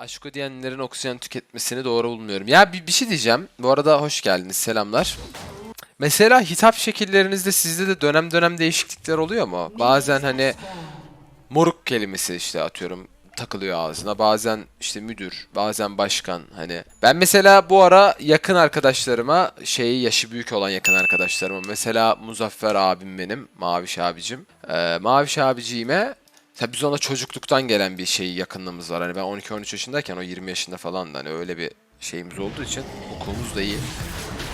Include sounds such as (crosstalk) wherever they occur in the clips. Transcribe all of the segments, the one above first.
Aşko diyenlerin oksijen tüketmesini doğru bulmuyorum. Ya bir, bir şey diyeceğim. Bu arada hoş geldiniz. Selamlar. Mesela hitap şekillerinizde sizde de dönem dönem değişiklikler oluyor mu? Bazen hani moruk kelimesi işte atıyorum takılıyor ağzına. Bazen işte müdür, bazen başkan hani. Ben mesela bu ara yakın arkadaşlarıma şeyi yaşı büyük olan yakın arkadaşlarıma mesela Muzaffer abim benim, Maviş abicim. Ee, Maviş abiciğime Tabii biz ona çocukluktan gelen bir şey yakınlığımız var. Hani ben 12-13 yaşındayken o 20 yaşında falan da hani öyle bir şeyimiz olduğu için okulumuz da iyi.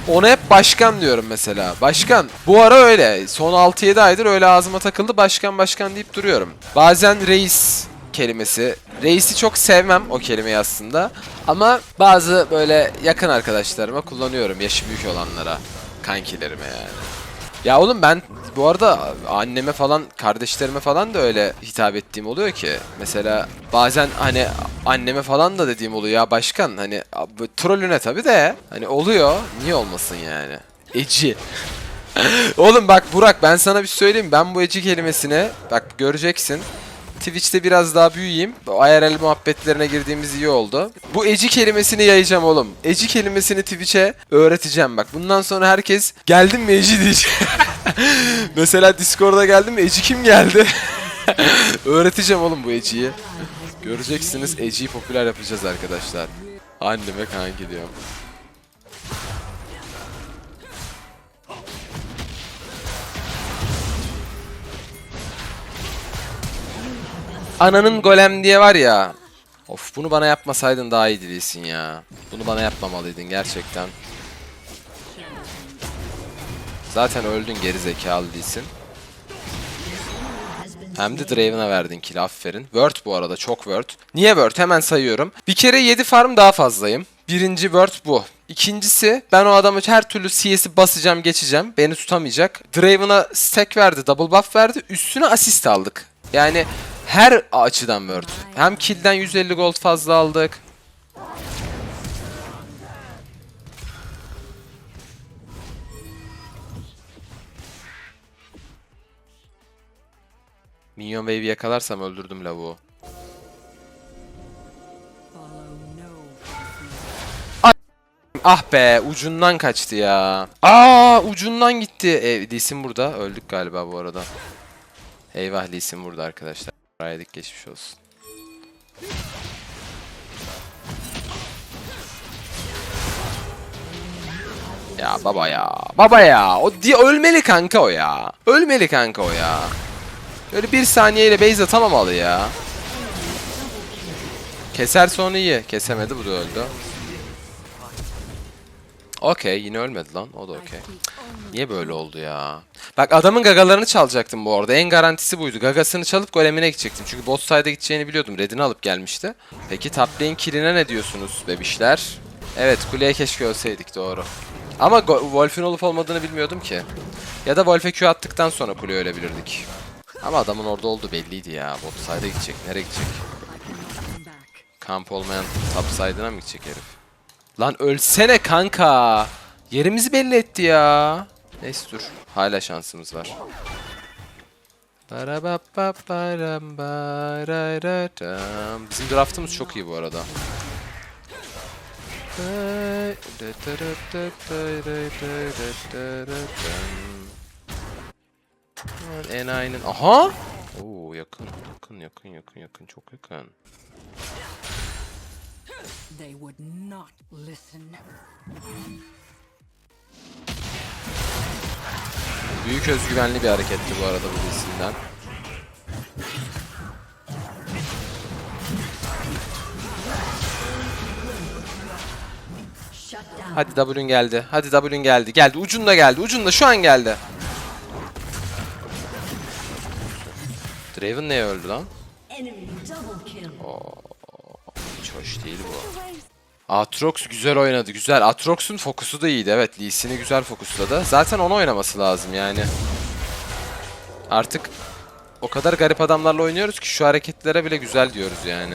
Ona hep başkan diyorum mesela. Başkan. Bu ara öyle. Son 6-7 aydır öyle ağzıma takıldı. Başkan başkan deyip duruyorum. Bazen reis kelimesi. Reisi çok sevmem o kelimeyi aslında. Ama bazı böyle yakın arkadaşlarıma kullanıyorum. Yaşı büyük olanlara. Kankilerime yani. Ya oğlum ben bu arada anneme falan kardeşlerime falan da öyle hitap ettiğim oluyor ki. Mesela bazen hani anneme falan da dediğim oluyor ya başkan hani trollüne tabi de hani oluyor. Niye olmasın yani? Eci. (laughs) oğlum bak Burak ben sana bir söyleyeyim. Ben bu eci kelimesini bak göreceksin. Twitch'te biraz daha büyüyeyim. IRL muhabbetlerine girdiğimiz iyi oldu. Bu eci kelimesini yayacağım oğlum. Eci kelimesini Twitch'e öğreteceğim bak. Bundan sonra herkes geldim mi eci diyecek. (laughs) (laughs) Mesela Discord'a geldim eci kim geldi? (laughs) öğreteceğim oğlum bu eciyi. Göreceksiniz eciyi popüler yapacağız arkadaşlar. Anneme kanki diyorum. Ananın golem diye var ya. Of bunu bana yapmasaydın daha iyi değilsin ya. Bunu bana yapmamalıydın gerçekten. Zaten öldün geri zekalı değilsin. Hem de Draven'a verdin kill aferin. Word bu arada çok Word. Niye Word? Hemen sayıyorum. Bir kere 7 farm daha fazlayım. Birinci Word bu. İkincisi ben o adamı her türlü CS'i basacağım geçeceğim. Beni tutamayacak. Draven'a stack verdi, double buff verdi. Üstüne asist aldık. Yani her açıdan Word. Hem kill'den 150 gold fazla aldık. Minyon wave'i yakalarsam öldürdüm lavuğu. Ah be ucundan kaçtı ya. Aa ucundan gitti. E, Lee burada. Öldük galiba bu arada. Eyvah Lee Sin burada arkadaşlar. Raydik geçmiş olsun. Ya baba ya. Baba ya. O di ölmeli kanka o ya. Ölmeli kanka o ya. Böyle bir saniyeyle base atamamalı ya. Keser sonra iyi. Kesemedi bu da öldü. Okey yine ölmedi lan. O da okey. Niye böyle oldu ya? Bak adamın gagalarını çalacaktım bu arada. En garantisi buydu. Gagasını çalıp golemine gidecektim. Çünkü bot side'a gideceğini biliyordum. Red'ini alıp gelmişti. Peki top lane ne diyorsunuz bebişler? Evet kuleye keşke ölseydik doğru. Ama Wolf'ün olup olmadığını bilmiyordum ki. Ya da Wolf'e Q attıktan sonra kuleye ölebilirdik. Ama adamın orada olduğu belliydi ya. Bot side'a gidecek. Nereye gidecek? Kamp olmayan top mı gidecek herif? Lan ölsene kanka. Yerimizi belli etti ya. Neyse dur. Hala şansımız var. Bizim draftımız çok iyi bu arada. En aynen. Aha! Oo yakın, yakın, yakın, yakın, yakın, çok yakın. They would not listen. Büyük özgüvenli bir hareketti bu arada bu isimden. Hadi W'ün geldi. Hadi W'ün geldi. Geldi. Ucunda geldi. Ucunda şu an geldi. Draven neye öldü lan? Hiç hoş değil bu. Atrox güzel oynadı. Güzel. Atrox'un fokusu da iyiydi. Evet Lee Sin'i güzel fokusladı. Zaten onu oynaması lazım yani. Artık o kadar garip adamlarla oynuyoruz ki şu hareketlere bile güzel diyoruz yani.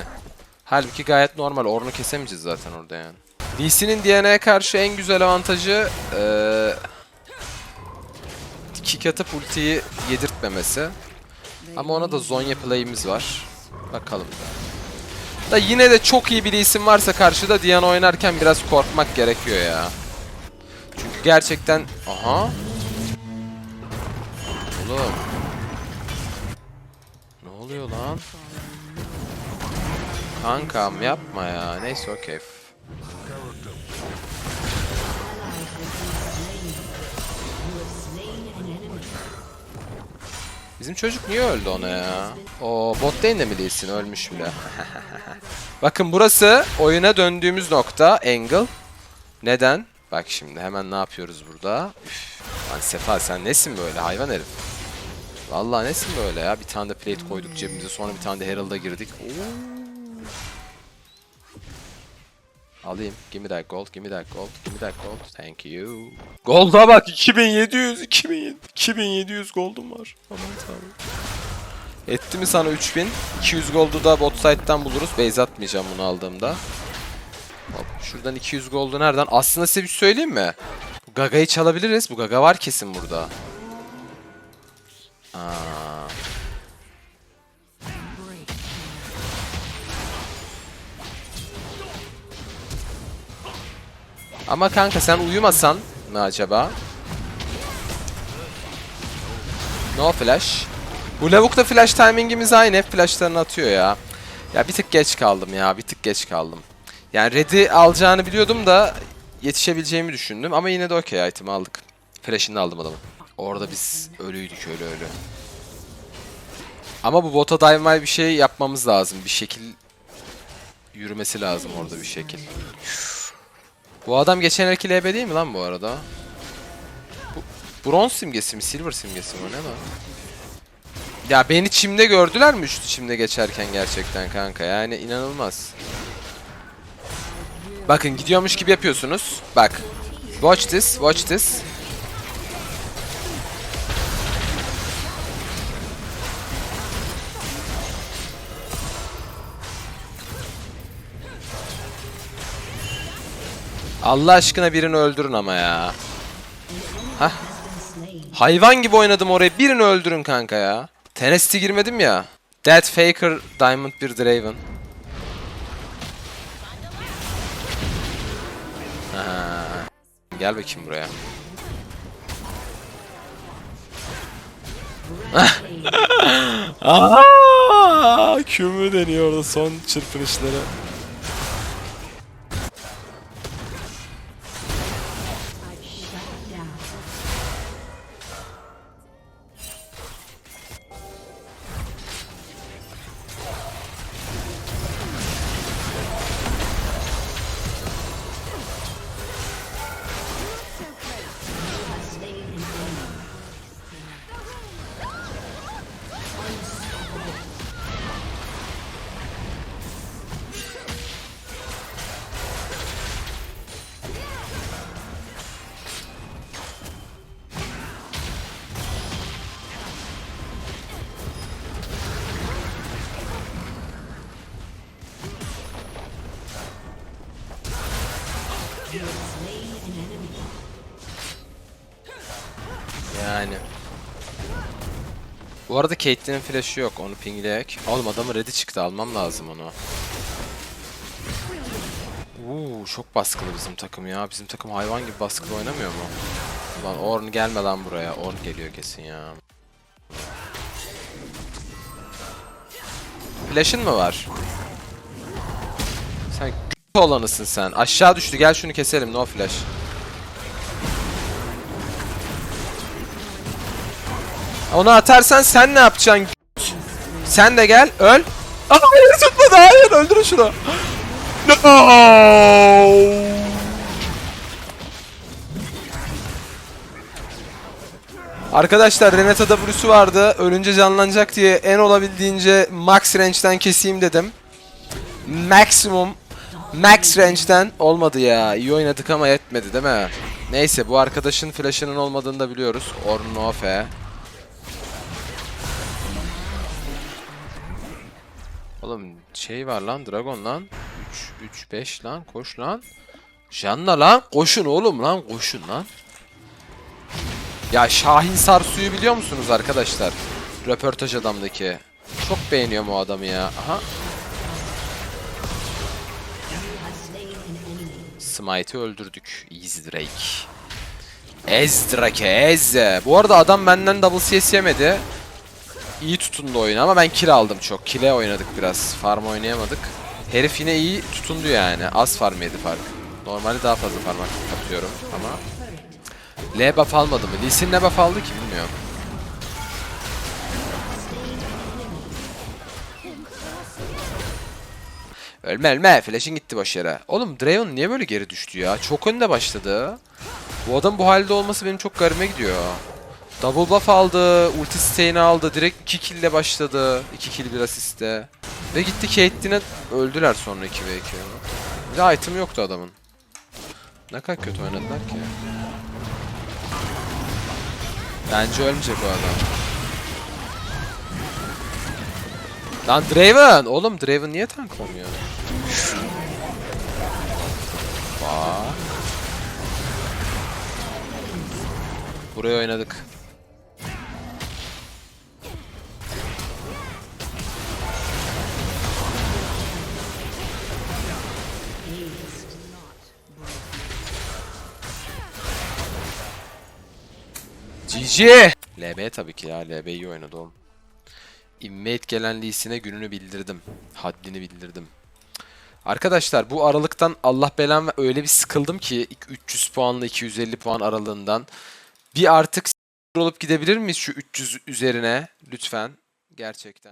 Halbuki gayet normal. Ornu kesemeyeceğiz zaten orada yani. Lee Sin'in DNA'ya karşı en güzel avantajı eee kick atıp ultiyi yedirtmemesi. Ama ona da Zonya play'imiz var. Bakalım. Da yine de çok iyi bir isim varsa karşıda Diana oynarken biraz korkmak gerekiyor ya. Çünkü gerçekten... Aha. Oğlum. Ne oluyor lan? Kankam yapma ya. Neyse okey. Bizim çocuk niye öldü ona ya? O bot lane'de mi değilsin? Ölmüş bile. (laughs) Bakın burası oyuna döndüğümüz nokta. Angle. Neden? Bak şimdi hemen ne yapıyoruz burada? Üf. Lan Sefa sen nesin böyle hayvan herif? Vallahi nesin böyle ya? Bir tane de plate koyduk cebimize sonra bir tane de Herald'a girdik. Oo. Alayım. Give me that gold, give me that gold, give me that gold. Thank you. Gold'a bak 2700, 2700, 2700 gold'um var. Aman tanrım. Etti mi sana 3000? 200 gold'u da bot side'dan buluruz. Base atmayacağım bunu aldığımda. Hop, şuradan 200 gold'u nereden? Aslında size bir şey söyleyeyim mi? Gaga'yı çalabiliriz. Bu Gaga var kesin burada. Aa. Ama kanka sen uyumasan mı acaba? No flash. Bu lavukta flash timingimiz aynı. Hep flashlarını atıyor ya. Ya bir tık geç kaldım ya. Bir tık geç kaldım. Yani red'i alacağını biliyordum da yetişebileceğimi düşündüm. Ama yine de okey item aldık. Flash'ını aldım adamın. Orada biz ölüydük öyle öyle. Ama bu bota dive bir şey yapmamız lazım. Bir şekil yürümesi lazım orada bir şekil. Bu adam geçen erki LB değil mi lan bu arada? Bu, bronz simgesi mi? Silver simgesi mi? Ne lan? Ya beni çimde gördüler mi üstü çimde geçerken gerçekten kanka? Yani inanılmaz. Bakın gidiyormuş gibi yapıyorsunuz. Bak. Watch this, watch this. Allah aşkına birini öldürün ama ya. Hah. Hayvan gibi oynadım oraya. Birini öldürün kanka ya. Tenacity girmedim ya. Dead Faker, Diamond bir Draven. Ha. Gel bakayım buraya. (laughs) Aa, Kümü deniyor orada son çırpınışları. Arada Caitlyn'in flash'ı yok. Onu pingleyek. Oğlum adamın ready çıktı. Almam lazım onu. Uuu çok baskılı bizim takım ya. Bizim takım hayvan gibi baskılı oynamıyor mu? Ulan Ornn gelme lan buraya. Ornn geliyor kesin ya. Flash'ın mı var? Sen (laughs) olanısın sen. Aşağı düştü. Gel şunu keselim. No flash. Onu atarsan sen ne yapacaksın? Sen de gel. Öl. Aa, hayır tutmadı. Hayır. Öldürün şunu. No. Arkadaşlar Renata W'su vardı. Ölünce canlanacak diye en olabildiğince max range'den keseyim dedim. Maximum max range'den olmadı ya. İyi oynadık ama yetmedi değil mi? Neyse bu arkadaşın flash'ının olmadığını da biliyoruz. Ornofe. Oğlum şey var lan Dragon lan. 3 3 5 lan koş lan. Janna lan koşun oğlum lan koşun lan. Ya Şahin Sarsu'yu biliyor musunuz arkadaşlar? Röportaj adamdaki. Çok beğeniyorum o adamı ya. Aha. Smite'i öldürdük. Easy Drake. Ez Drake ez. Bu arada adam benden double CS yemedi. İyi tutundu oyunu ama ben kill aldım çok. Kill'e oynadık biraz. Farm oynayamadık. Herif yine iyi tutundu yani. Az farm yedi fark. Normalde daha fazla farm atıyorum ama L buff almadı mı? Lee Sin ne buff aldı ki bilmiyorum. Ölme ölme. Flash'in gitti boş yere. Oğlum Draven niye böyle geri düştü ya? Çok önde başladı. Bu adam bu halde olması benim çok garime gidiyor. Double buff aldı, ulti stay'ini aldı, direkt 2 kill başladı. 2 kill bir asiste. Ve gitti Caitlyn'e öldüler sonra 2 v 2. Bir de item yoktu adamın. Ne kadar kötü oynadılar ki. Bence ölmeyecek o adam. Lan Draven! Oğlum Draven niye tanklamıyor? Vaa. Buraya oynadık. GG! LB tabii ki ya. LB iyi oynadı oğlum. Gelen Lee'sine gününü bildirdim. Haddini bildirdim. Arkadaşlar bu aralıktan Allah belamı öyle bir sıkıldım ki 300 puanla 250 puan aralığından. Bir artık olup gidebilir miyiz şu 300 üzerine lütfen gerçekten.